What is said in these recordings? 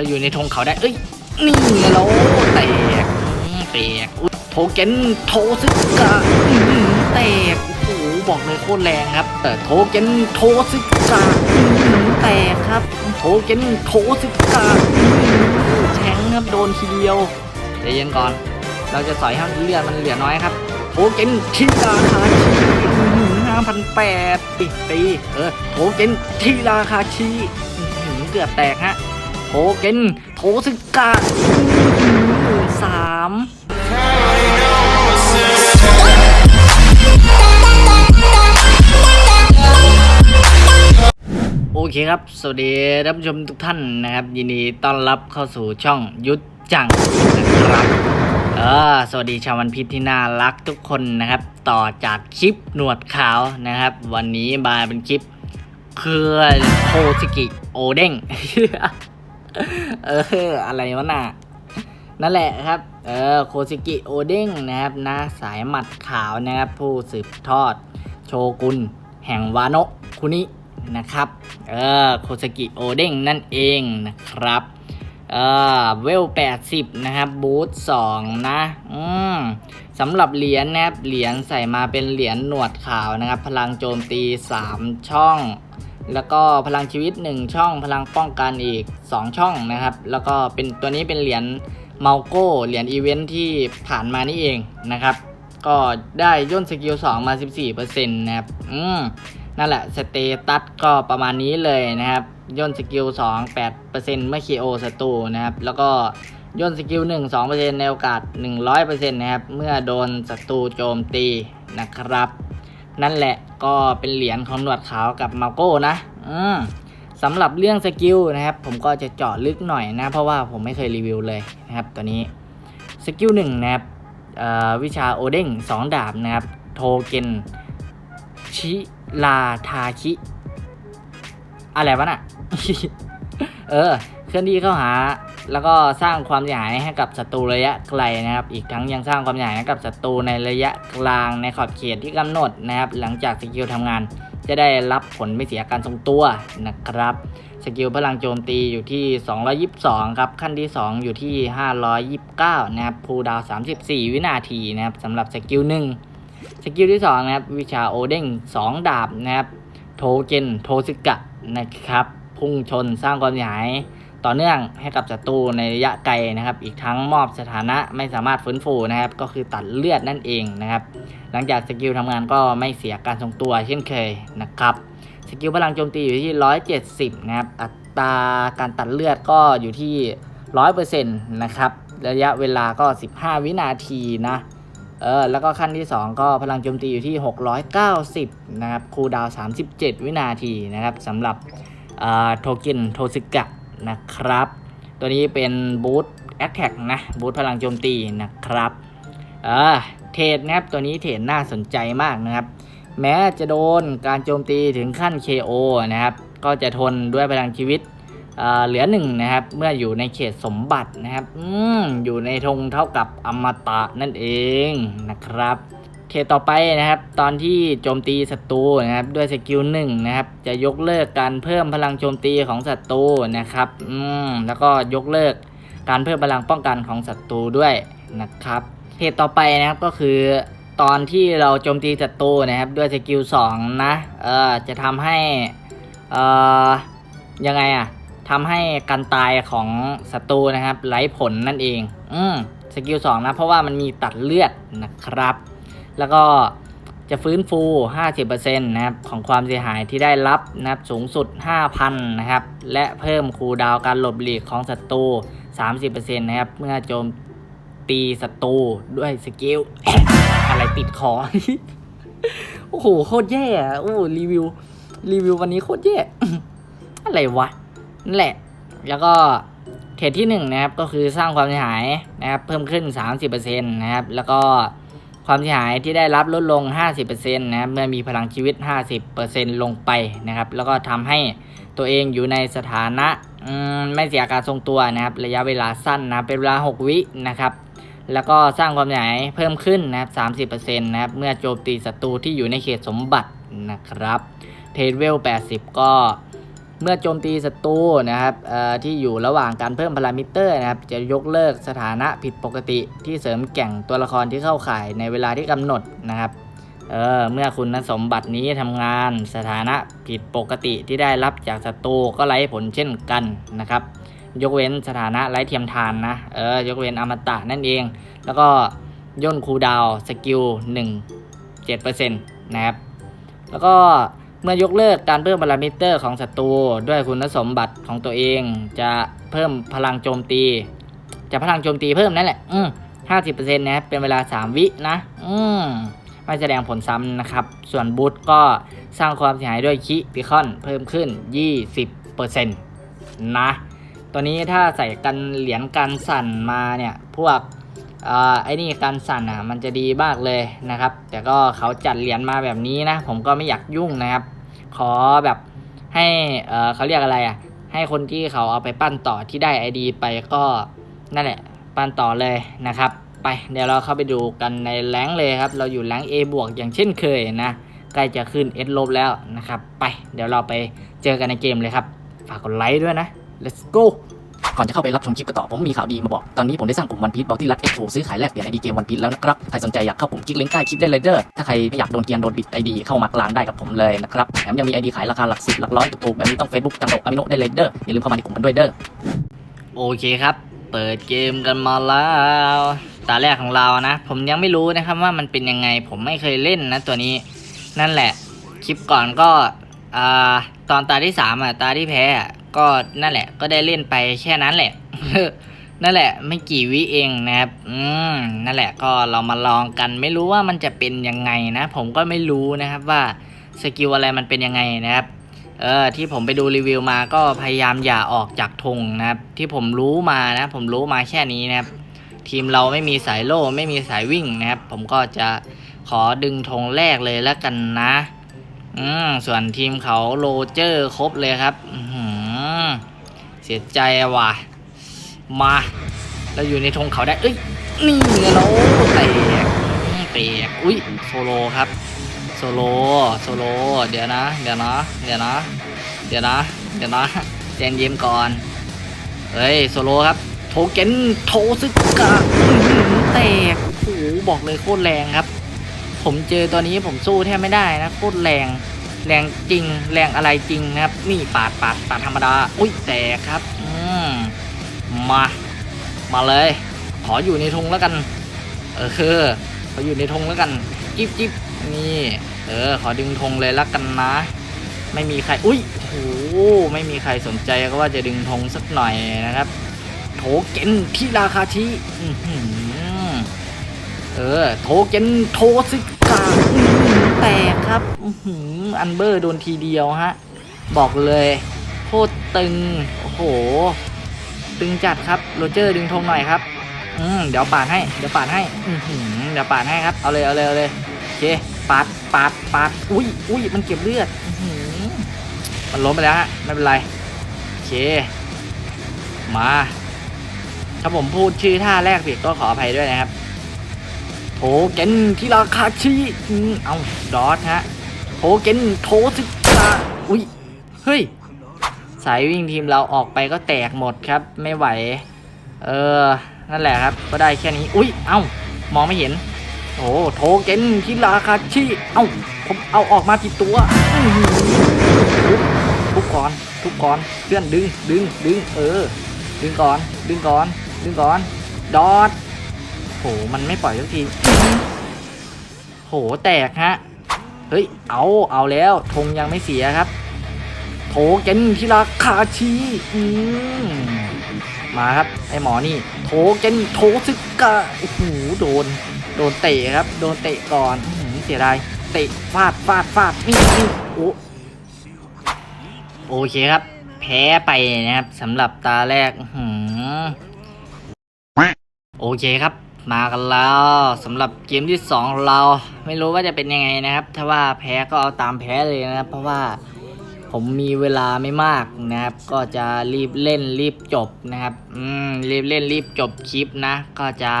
เราอยู่ในธงเขาได้ เอ้ย นี่เราแตกแตกโทเกนโทซึกะแตก โอ้โห บอกเลยโคตรแรงครับ แต่โทเกนโทซึกะแตกครับ โทเกนโทซึกะแทงครับโดนทีเดียวใจเย็นก่อน เราจะสอยให้เลือดมันเหลือน้อยครับโทเกนทีราคาชีห้าพันแปดตี เออ โทเกนทีราคาชีเกือบแตกฮะ โทเกนโทสึกะหมื่นสามโอเคครับ สวัสดีท่านผู้ชมทุกท่านนะครับ ยินดีต้อนรับเข้าสู่ช่องยุทธจังนะครับเออสวัสดีชาววันพิษที่น่ารักทุกคนนะครับ ต่อจากคลิปหนวดขาวนะครับ วันนี้มาเป็นคลิป เครือโคซิกิโอเด้ง เออ อะไรวะน่ะ นั่นแหละครับ เออ โคซิกิโอเด้งนะครับนะสายหมัดขาวนะครับ ผู้สืบทอด โชกุน แห่งวาโนะคุนินะครับ เออ โคซิกิโอเด้งนั่นเองนะครับ เออ เวล 80 นะครับ บูธ2นะ อืมสำหรับเหรียญนะครับ เหรียญใส่มาเป็นเหรียญหนวดขาวนะครับ พลังโจมตี 3 ช่อง แล้วก็พลังชีวิต 1 ช่อง พลังป้องกันอีก 2 ช่องนะครับ แล้วก็เป็นตัวนี้เป็นเหรียญเมาโก้เหรียญอีเวนท์ที่ผ่านมานี่เองนะครับ ก็ได้ย่นสกิล2มา 14%นะครับ อืมนั่นแหละสเตตัสก็ประมาณนี้เลยนะครับ ย่นสกิล2 8%เมื่อ KO ศัตรูนะครับ แล้วก็ย่นสกิล1 2%ในโอกาส 100%นะครับ เมื่อโดนศัตรูโจมตีนะครับ นั่นแหละก็เป็นเหรียญของหนวดขาวกับมาโก้นะอืมสำหรับเรื่องสกิลนะครับ ผมก็จะเจาะลึกหน่อยนะ เพราะว่าผมไม่เคยรีวิวเลยนะครับ ตัวนี้สกิลหนึ่งนะครับอ่อวิชาโอเด้งสองดาบนะครับ โทเกนชิลาทาคิ อะไรวะน่ะ เออ เคลื่อนที่เข้าหา แล้วก็สร้างความเสียหายให้กับศัตรูระยะไกลนะครับ อีกทั้งยังสร้างความเสียหายให้กับศัตรูในระยะกลางในขอบเขตที่กำหนดนะครับ หลังจากสกิลทำงานจะได้รับผลไม่เสียการทรงตัวนะครับ สกิลพลังโจมตีอยู่ที่ 222 ครับ ขั้นที่ 2 อยู่ที่ 529 นะครับพูดาว 34 วินาทีนะครับสำหรับสกิลหนึ่งสกิลที่ 2 นะครับ วิชาโอเด้ง2 ดาบนะครับ โทเกนโทซิกะนะครับ พุ่งชนสร้างความเสียหาย ต่อเนื่องให้กับศัตรูในระยะไกลนะครับ อีกทั้งมอบสถานะไม่สามารถฟื้นฟูนะครับ ก็คือตัดเลือดนั่นเองนะครับ หลังจากสกิลทำงานก็ไม่เสียการทรงตัวเช่นเคยนะครับ สกิลพลังโจมตีอยู่ที่ 170 นะครับ อัตราการตัดเลือดก็อยู่ที่ 100%นะครับ ระยะเวลาก็ 15 วินาทีนะ เออ แล้วก็ขั้นที่ 2 ก็พลังโจมตีอยู่ที่ 690 นะครับ คูลดาว 37 วินาทีนะครับสำหรับโทเกินโทซิกะ นะครับ ตัวนี้เป็นบูทแอคแท็กนะบูทพลังโจมตีนะครับเออเทรดนะครับตัวนี้เทรดน่าสนใจมากนะครับ แม้จะโดนการโจมตีถึงขั้น KO นะครับ ก็จะทนด้วยพลังชีวิตเเหลือหนึ่งนะครับ เมื่ออยู่ในเขตสมบัตินะครับออยู่ในธงเท่ากับอมตะนั่นเองนะครับ เขตต่อไปนะครับ ตอนที่โจมตีศัตรูนะครับ ด้วยสกิลหนึ่งนะครับ จะยกเลิกการเพิ่มพลังโจมตีของศัตรูนะครับ อืมแล้วก็ยกเลิกการเพิ่มพลังป้องกันของศัตรูด้วยนะครับเหตุต่อไปนะครับก็คือตอนที่เราโจมตีศัตรูนะครับ ด้วยสกิล2นะเออจะทำให้เอ่อยังไงอะทำให้การตายของศัตรูนะครับไร้ผลนั่นเอง อืมสกิล2นะเพราะว่ามันมีตัดเลือดนะครับ แล้วก็จะฟื้นฟู 50%นะครับ ของความเสียหายที่ได้รับนะครับ สูงสุด 5,000 นะครับ และเพิ่มคูดาวการหลบหลีกของศัตรู 30%นะครับ เมื่อโจมตีศัตรูด้วยสกิล อะไรติดคอ โอ้โห โคตรแย่อะโอ้รีวิว รีวิววันนี้โคตรแย่ อะไรวะ นั่นแหละ แล้วก็เทรดที่หนึ่งนะครับ ก็คือสร้างความเสียหายนะครับ เพิ่มขึ้น 30%นะครับ แล้วก็ ความเสียหายที่ได้รับลดลง 50%นะครับเมื่อมีพลังชีวิต 50%ลงไปนะครับ แล้วก็ทำให้ตัวเองอยู่ในสถานะมไม่เสียการทรงตัวนะครับ ระยะเวลาสั้นนะเป็นเวลา 6 วินะครับแล้วก็สร้างความเสียหายเพิ่มขึ้นนะครับ30%นะครับเมื่อโจมตีศัตรูที่อยู่ในเขตสมบัตินะครับเทรดเวล 80 ก็ เมื่อโจมตีศัตรูนะครับที่อยู่ระหว่างการเพิ่มพารามิเตอร์นะครับ จะยกเลิกสถานะผิดปกติที่เสริมแก่งตัวละครที่เข้าข่ายในเวลาที่กำหนดนะครับเออเมื่อคุณสมบัตินี้ทำงานสถานะผิดปกติที่ได้รับจากศัตรูก็ไร้ผลเช่นกันนะครับ ยกเว้นสถานะไร้เทียมทานนะเออยกเว้นอมตะนั่นเอง แล้วก็ย่นคูดาวสกิล1 7%นะครับแล้วก็ เมื่อยกเลิกการเพิ่มพารามิเตอร์ของศัตรูด้วยคุณสมบัติของตัวเอง จะเพิ่มพลังโจมตี จะพลังโจมตีเพิ่มนั่นแหละ อืมห้าสิบเปอร์เซ็นต์นะเป็นเวลาสามวินะ อืมไม่แสดงผลซ้ำนะครับ ส่วนบูทก็สร้างความเสียหายด้วยคิปิคอนเพิ่มขึ้น 20%นะ ตัวนี้ถ้าใส่กันเหรียญกันสั่นมาเนี่ย พวก ไอ้นี่การสั่นอะมันจะดีมากเลยนะครับ แต่ก็เขาจัดเหรียญมาแบบนี้นะ ผมก็ไม่อยากยุ่งนะครับ ขอแบบให้เออเขาเรียกอะไรอะ ให้คนที่เขาเอาไปปั้นต่อที่ได้ ID ไปก็นั่นแหละ ปั้นต่อเลยนะครับ ไปเดี๋ยวเราเข้าไปดูกันในแรงเลยครับ เราอยู่แรง A บวกอย่างเช่นเคยนะใกล้จะขึ้น S ลบแล้วนะครับ ไปเดี๋ยวเราไปเจอกันในเกมเลยครับ ฝากกดไลค์ด้วยนะ let's go ก่อนจะเข้าไปรับชมคลิปกันต่อผมมีข่าวดีมาบอก ตอนนี้ผมได้สร้างกลุ่มวันพี e บอกที่รัดเอ็กโซื้อขายแลกเปลี่ยนไอดีเกมวันพี e แล้วนะครับ ใครสนใจอยากเข้ากลุ่มคลิกลิงก์ใต้คลิปได้เลยเด้อถ้าใครไม่อยากโดนเกียนโดนบิดไอดีเข้ามากลางได้กับผมเลยนะครับแถมยังมีไอดีขายราคาหลักสิบหลักร้อยถูกๆแบบนี้ต้องเฟซบุ๊กตังโดอะมิโนได้เลยเด้ออย่าลืมเข้ามาในกลุ่มกันด้วยเด้อโอเคครับ เปิดเกมกันมาแล้วตาแรกของเรานะ ผมยังไม่รู้นะครับว่ามันเป็นยังไงผมไม่เคยเล่นนะตัวนี้นั่นแหละคลิปก่อนก็อ่าตอนตาที่สามอะตาที่แพ้ ก็นั่นแหละ ก็ได้เล่นไปแค่นั้นแหละ นั่นแหละ ไม่กี่วิเองนะครับ อืมนั่นแหละก็เรามาลองกันไม่รู้ว่ามันจะเป็นยังไงนะ ผมก็ไม่รู้นะครับว่าสกิลอะไรมันเป็นยังไงนะครับ เออที่ผมไปดูรีวิวมาก็พยายามอย่าออกจากธงนะครับ ที่ผมรู้มานะ ผมรู้มาแค่นี้นะครับ ทีมเราไม่มีสายโล่ไม่มีสายวิ่งนะครับ ผมก็จะขอดึงธงแรกเลยแล้วกันนะ อืมส่วนทีมเขาโรเจอร์ครบเลยครับ อื สียใจว่ะ มาเราอยู่ในธงเขาได้ เอ้ย นี่ไงเราแตกแตกอุ้ยโซโลครับ โซโล โซโล เดี๋ยวนะ เดี๋ยวนะ เดี๋ยวนะ เดี๋ยวนะ เดี๋ยวนะแจนเย็มก่อนเฮ้ย โซโลครับ โทเก็นโทซึกะแตกโอ้โหบอกเลยโคตรแรงครับ ผมเจอตัวนี้ผมสู้แทบไม่ได้นะ โคตรแรง แรงจริงแรงอะไรจริงนะครับ นี่ปาดปาดปาดธรรมดา อุ้ยแตกครับอืมมา มาเลย ขออยู่ในธงแล้วกัน เออคือขออยู่ในธงแล้วกันจิบจิบนี่เออขอดึงธงเลยละกันนะ ไม่มีใครอุ้ยโอ้โหไม่มีใครสนใจก็ว่าจะดึงธงสักหน่อยนะครับโถเก็นที่ราคาชิอื้เออโถเก็นโทซิกาแตกครับ อันเบอร์โดนทีเดียวฮะ บอกเลยโคตรตึง โอ้โห ตึงจัดครับโรเจอร์ดึงธงหน่อยครับ อืมเดี๋ยวปาดให้ เดี๋ยวปาดให้ อืเดี๋ยวปาดให้ครับ เอาเลยเอาเลยเอาเลยโอเคปาดปาดปาดอุ้ยอุ้ยมันเก็บเลือดมันล้มไปแล้วฮะไม่เป็นไรโอเค มาถ้าผมพูดชื่อท่าแรกผิดก็ขออภัยด้วยนะครับโถเกนที่ราคาชีเอาดอทฮะ โถเกนโถสิกาอุ้ย เฮ้ย สายวิ่งทีมเราออกไปก็แตกหมดครับ ไม่ไหว เออ นั่นแหละครับ ก็ได้แค่นี้ อุ้ย เอ้า มองไม่เห็น โอ้โถเกนที่ราคาชีเอ้า ผมเอาออกมาผิดตัว ทุก่อน ทุก่อนเพื่อนดึง ดึง ดึง เออ ดึงก่อน ดึงก่อน ดึงก่อน ดอทโห มันไม่ปล่อยสักทีโห แตกฮะ เฮ้ย เอาเอาแล้วธงยังไม่เสียครับ โถเกนที่ราคาชีอืมมาครับ ไอหมอนี่ โถเกนโถซึกะโอ้โหโดน โดนเตะครับ โดนเตะก่อนอืเสียดายเตะฟาดฟาดฟาดนี่นี่โอ้โอเคครับ แพ้ไปนะครับสำหรับตาแรกอืโอเคครับ มากันแล้วสำหรับเกมที่สองเราไม่รู้ว่าจะเป็นยังไงนะครับ ถ้าว่าแพ้ก็เอาตามแพ้เลยนะครับ เพราะว่าผมมีเวลาไม่มากนะครับ ก็จะรีบเล่นรีบจบนะครับ อืมรีบเล่นรีบจบคลิปนะ ก็จะ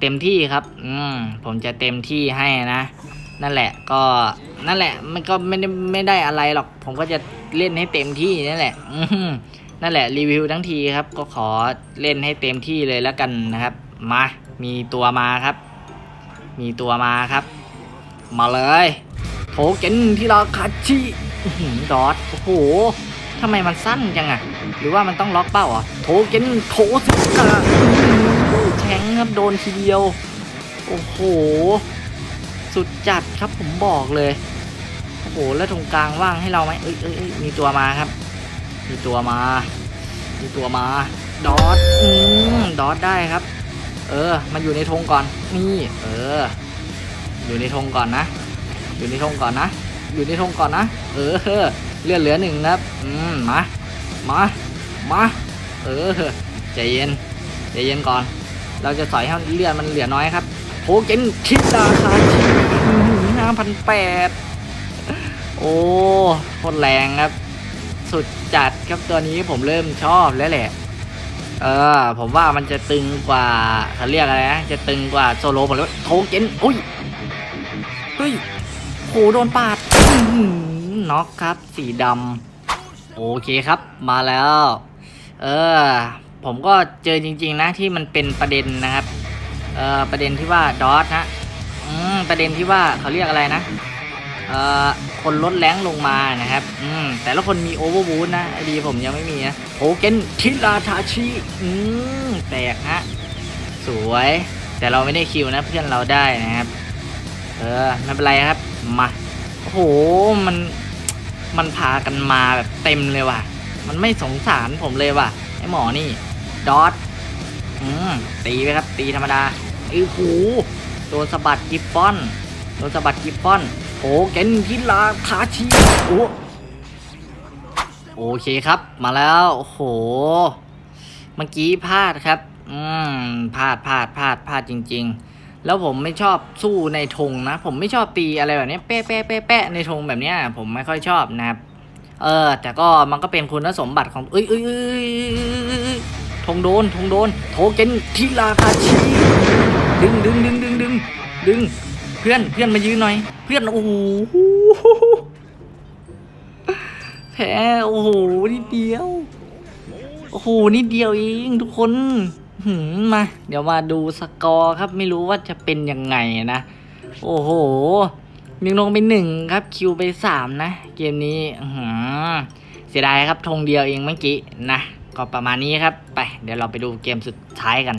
เต็มที่ครับ อืมผมจะเต็มที่ให้นะ นั่นแหละก็นั่นแหละมันก็ไม่ได้ไม่ได้อะไรหรอก ผมก็จะเล่นให้เต็มที่นั่นแหละ อืมนั่นแหละรีวิวทั้งทีครับ ก็ขอเล่นให้เต็มที่เลยแล้วกันนะครับ มา มีตัวมาครับ มีตัวมาครับ มาเลยโทเก็นที่ราคาชิอื้อหือดอทโอ้โหทำไมมันสั้นจังอะหรือว่ามันต้องล็อกเป้าเหรอโทเก็นโทสึกะอื้อแทงครับโดนทีเดียว โอ้โห สุดจัดครับผมบอกเลย โอ้โห แล้วตรงกลางว่างให้เราไหมเอ้ยเอ้ยเอ้ยมีตัวมาครับ มีตัวมา มีตัวมา ดอทอืมดอทได้ครับ เออ มันอยู่ในธงก่อน นี่ เออ อยู่ในธงก่อนนะ อยู่ในธงก่อนนะ อยู่ในธงก่อนนะ เออ เลือดเหลือหนึ่งครับ อืม มา มา มา เออ ใจเย็น ใจเย็นก่อน เราจะสอยให้เลือดมันเหลือน้อยครับโทเกนคิดราคาชีห้าพันแปดโอ้โคตรแรงครับ สุดจัดครับตัวนี้ผมเริ่มชอบแล้วแหละ เออ ผมว่ามันจะตึงกว่าเขาเรียกอะไรนะ จะตึงกว่าโซโลผมเลยโทเก็นอุ้ย เฮ้ยโหโดนปาดน็อกครับ สีดำโอเคครับ มาแล้ว เออ ผมก็เจอจริง ๆ นะที่มันเป็นประเด็นนะครับ เออประเด็นที่ว่าดอทนะ อืม ประเด็นที่ว่าเขาเรียกอะไรนะ คนลดแรงลงมานะครับ อืม แต่ละคนมีโอเวอร์บูทนะไอดีผมยังไม่มีนะโฮเกนทิราทาชิ อืม แตกฮะ สวย แต่เราไม่ได้คิวนะเพื่อนเราได้นะครับ เออ ไม่เป็นไรครับ มา โอ้โห มัน มันพากันมาแบบเต็มเลยว่ะ มันไม่สงสารผมเลยว่ะ ไอหมอนี่ ดอทอืม ตีไปครับ ตีธรรมดาไอ้หูโดนสะบัดกิฟฟอน โดนสะบัดกิฟฟอน โอ้เกนทิลาคาชีโอโอเคครับ มาแล้วโอ้โห เมื่อกี้พลาดครับ อืมพลาดพลาดพลาดพลาดจริง ๆ แล้วผมไม่ชอบสู้ในธงนะ ผมไม่ชอบตีอะไรแบบนี้แปะแปะแปะแปะในธงแบบเนี้ย ผมไม่ค่อยชอบนะครับเออ แต่ก็มันก็เป็นคุณสมบัติของเอ้ยเอ้ยเอ้ยธงโดนธงโดน โทเกนทิราคาชีดึงดึงดึงดึงดึงดึง เพื่อนเพื่อนมายืนหน่อย เพื่อนโอ้โหแพ้โอ้โหนิดเดียว โอ้โหนิดเดียวเองทุกคนหืมมา เดี๋ยวมาดูสกอร์ครับไม่รู้ว่าจะเป็นยังไงนะ โอ้โหยังลงไปหนึ่งครับคิวไปสามนะ เกมนี้หือเสียดายครับธงเดียวเองเมื่อกี้นะก็ประมาณนี้ครับ ไป เดี๋ยวเราไปดูเกมสุดท้ายกัน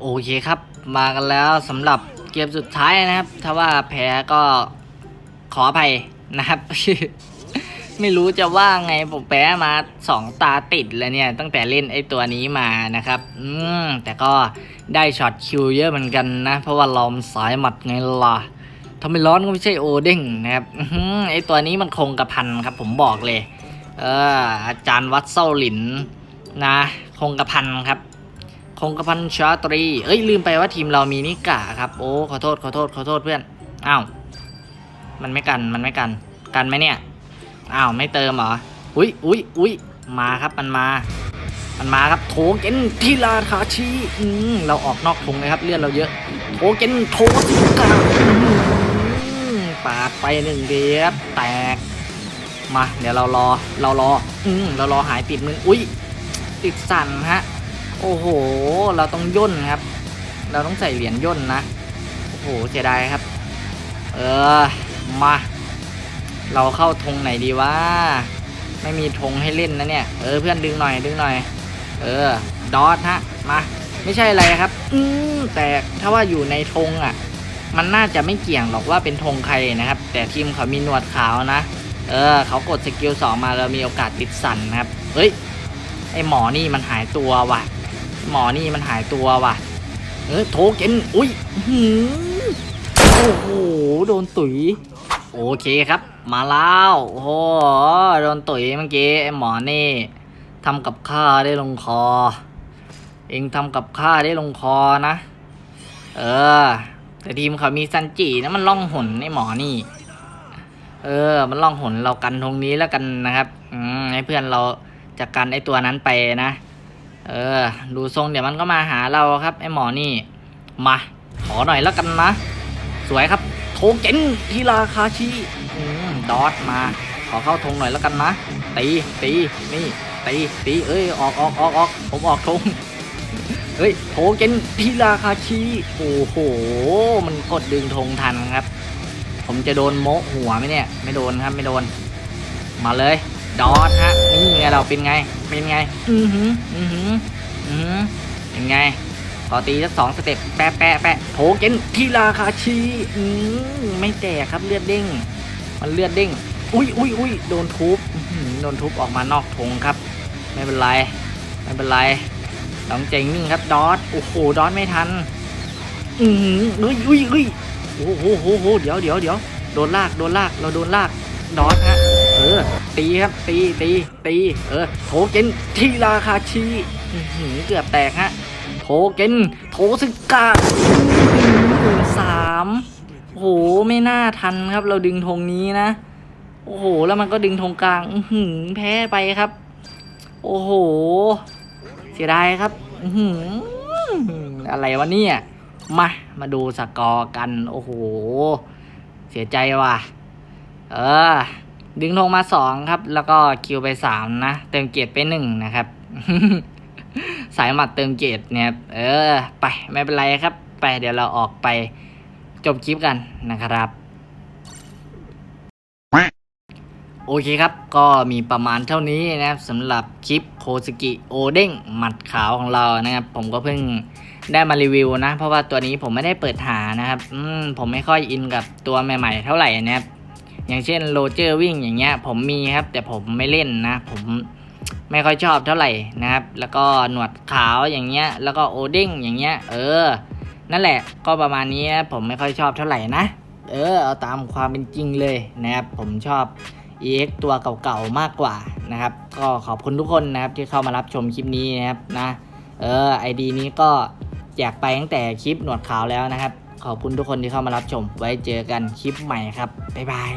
โอเคครับ มากันแล้วสำหรับเกมสุดท้ายนะครับ ถ้าว่าแพ้ก็ขออภัยนะครับ ไม่รู้จะว่าไงผมแพ้มาสองตาติดแล้วเนี่ย ตั้งแต่เล่นไอตัวนี้มานะครับ อืมแต่ก็ได้ช็อตคิวเยอะเหมือนกันนะ เพราะว่าเรามันสายหมัดไงล่ะถ้าไมร้อนก็ไม่ใช่โอเด้งนะครับอื้อหือไอตัวนี้มันคงกระพันครับ ผมบอกเลย เอออาจารย์วัดเส้าหลินนะ คงกระพันครับ คงกระพันชาตรี เอ้ยลืมไปว่าทีมเรามีนิกะครับ โอ้ขอโทษขอโทษขอโทษเพื่อน อ้าว มันไม่กันมันไม่กัน กันไหมเนี่ย อ้าวไม่เติมเหรอ อุ้ยอุ้ยอุ้ยมาครับมันมา มันมาครับโถเกนทีลาคาชีอืมเราออกนอกธงเลยครับเลือดเราเยอะ โถเกนโถสิกาปาดไปหนึ่งเดียบแตก มา เดี๋ยวเรารอเรารอ อืมเรารอหายติดมืออุ้ยติดสั่นฮะ โอ้โห เราต้องย่นครับ เราต้องใส่เหรียญย่นนะ โอ้โห เสียดายครับ เออ มา เราเข้าธงไหนดีวะ ไม่มีธงให้เล่นนะเนี่ย เออ เพื่อนดึงหน่อย ดึงหน่อย เออ ดอทฮะ มา ไม่ใช่อะไรครับ อืมแต่ถ้าว่าอยู่ในธงอะ มันน่าจะไม่เกี่ยงหรอกว่าเป็นธงใครนะครับ แต่ทีมเขามีหนวดขาวนะ เออ เขากดสกิลสองมาแล้วมีโอกาสติดสั่นนะครับ เฮ้ย ไอหมอนี่มันหายตัวว่ะ หมอนี่มันหายตัวว่ะ เออโทเก็นอุ้ยหือโอ้โห โดนตุ๋ย โอเคครับ มาแล้วโอ้โห โดนตุ๋ยเมื่อกี้ไอหมอนี่ทำกับข้าได้ลงคอ เองทำกับข้าได้ลงคอนะ เออ แต่ทีมเขามีซันจินะมันล่องหนไอ้หมอนี่ เออ มันล่องหนเรากันตรงนี้แล้วกันนะครับ อืมให้เพื่อนเราจัดการไอ้ตัวนั้นไปนะ เออดูทรงเดี๋ยวมันก็มาหาเราครับไอหมอนี่ มาขอหน่อยแล้วกันนะ สวยครับโทเก็นทีราคาชิอืมดอทมา ขอเข้าธงหน่อยแล้วกันนะ ตีตีนี่ตีตีเอ้ยออกออกออกออกผมออกธงเฮ้ยโทเก็นทีราคาชิโอ้โห มันกดดึงธงทันครับ ผมจะโดนโมหัวไหมเนี่ย ไม่โดนครับไม่โดน มาเลย ดอทฮะ นี่ไงเราเป็นไง เป็นไง อือหือ อือหือ อือหือเป็นไงขอตีสักสองสเต็ปแปะแปะแปะโถเกนทีราคาชีอืมไม่แตกครับเลือดเด้ง มันเลือดเด้ง อุ้ยอุ้ยอุ้ยโดนทุบอื้อหือโดนทุบออกมานอกธงครับ ไม่เป็นไร ไม่เป็นไรต้องเจ๋งนิ่งครับดอทโอ้โหดอทไม่ทัน อือหืออุ้ยอุ้ยอุ้ยโอ้โหโหโหเดี๋ยวเดี๋ยวเดี๋ยวโดนลาก โดนลาก เราโดนลาก ดอทฮะเออ ตีครับตีตีตีเออโถเกนทีราคาชีอื้อหือเกือบแตกฮะโทเกนโทสึกะหนึ่งสามโอ้โหไม่น่าทันครับ เราดึงธงนี้นะ โอ้โห แล้วมันก็ดึงธงกลางอื้อหือแพ้ไปครับ โอ้โห เสียดายครับอื้อหืออะไรวะเนี่ยมา มาดูสกอร์กัน โอ้โห เสียใจว่ะ เออ ดึงธงมาสองครับ แล้วก็คิวไปสามนะ เติมเกียรติไปหนึ่งนะครับ สายหมัดเติมเกตเนี่ยเออ ไปไม่เป็นไรครับ ไปเดี๋ยวเราออกไปจบคลิปกันนะครับ โอเคครับ ก็มีประมาณเท่านี้นะครับสำหรับคลิปโคสกิโอเด้งหมัดขาวของเรานะครับ ผมก็เพิ่งได้มารีวิวนะ เพราะว่าตัวนี้ผมไม่ได้เปิดหานะครับ อืมผมไม่ค่อยอินกับตัวใหม่ ๆ เท่าไหร่นะครับ อย่างเช่นโรเจอร์วิ่งอย่างเงี้ยผมมีครับ แต่ผมไม่เล่นนะ ผมไม่ค่อยชอบเท่าไหร่นะครับ แล้วก็หนวดขาวอย่างเงี้ย แล้วก็โอเด้งอย่างเงี้ย เออ นั่นแหละ ก็ประมาณนี้ผมไม่ค่อยชอบเท่าไหร่นะ เออ เอาตามความเป็นจริงเลยนะครับ ผมชอบ EX ตัวเก่าๆมากกว่านะครับ ก็ขอบคุณทุกคนนะครับที่เข้ามารับชมคลิปนี้นะครับนะ เออ ID นี้ก็แจกไปตั้งแต่คลิปหนวดขาวแล้วนะครับ ขอบคุณทุกคนที่เข้ามารับชม ไว้เจอกันคลิปใหม่ครับ บ๊ายบาย